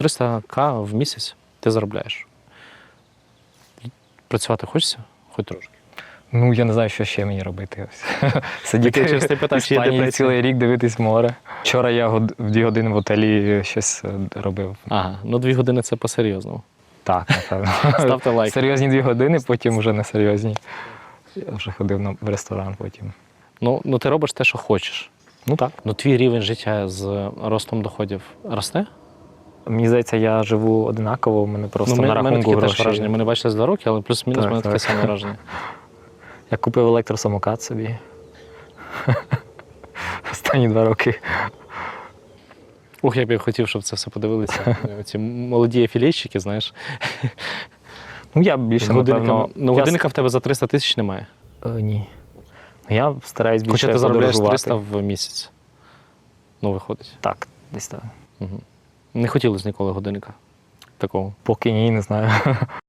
300к в місяць ти заробляєш. Працювати хочеться? Хоч трошки. Ну, я не знаю, що ще мені робити. Сидіти питав, чи є Іспанії цілий рік дивитись море. Вчора я год- в дві години в готелі щось е, робив. Ага, ну дві години це по-серйозному. Так, напевно. Ставте лайк. Серйозні дві години, потім вже не серйозні. Я вже ходив в ресторан потім. Ну, ну ти робиш те, що хочеш. Ну так. Ну твій рівень життя з ростом доходів росте? Мені здається, я живу одинаково, у мене просто ну, на мене, мене рахунку таке теж враження. Ми не бачились два роки, але плюс-мінус Так, мене таке так. саме враження. Я купив електросамокат собі. Останні два роки. Ух, я б хотів, щоб це все подивилися. Ці молоді афілійщики, знаєш. Ну, я більше, напевно... ну, годинника в тебе за 300 тисяч немає. Е, ні. Я стараюсь більше Хоча ти заробляєш 300 в місяць. Ну, виходить. Так, десь так. Угу. Не хотілося ніколи годинника такого. Поки ні, не знаю.